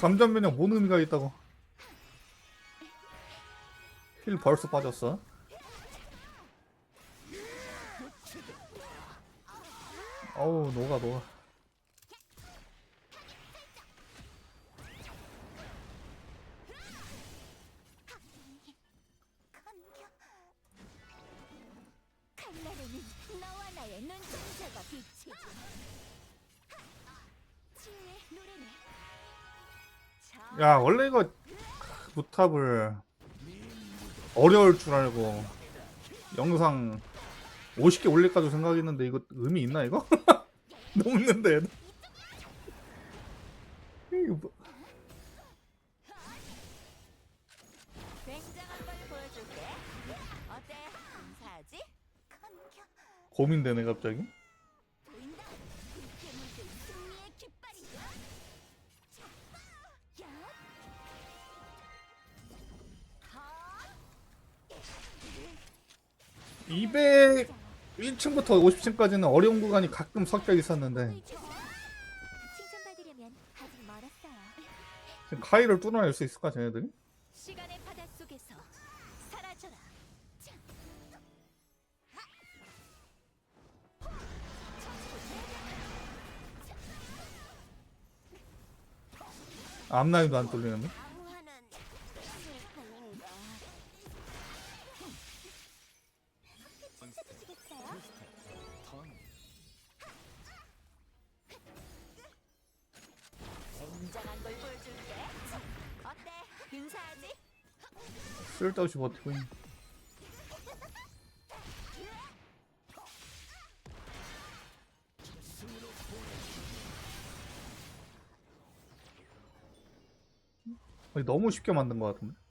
감전 면역 뭔 의미가 있다고? 힐 벌써 빠졌어. 어우 녹아 녹아. 너와 나의 눈동자가 비치지. 야 원래 이거 무탑을 어려울 줄 알고 영상 50개 올릴까도 생각했는데 이거 의미 있나 이거? 녹는데. 이거 뭐-? 고민되네 갑자기 200 1층부터 50층까지는 어려운 구간이 가끔 섞여 있었는데 칭찬받으려면 아직 멀었어요. 지금 카이를 뚫어낼 수 있을까 쟤네들이? 시간의 바다 속에서 사라져라. 자. 앞라인도 안 뚫리는데? 굉장한 걸 보여줄게. 어때? 인사하지? 쓸데없이 버티고 있네 아니, 너무 쉽게 만든 것 같은데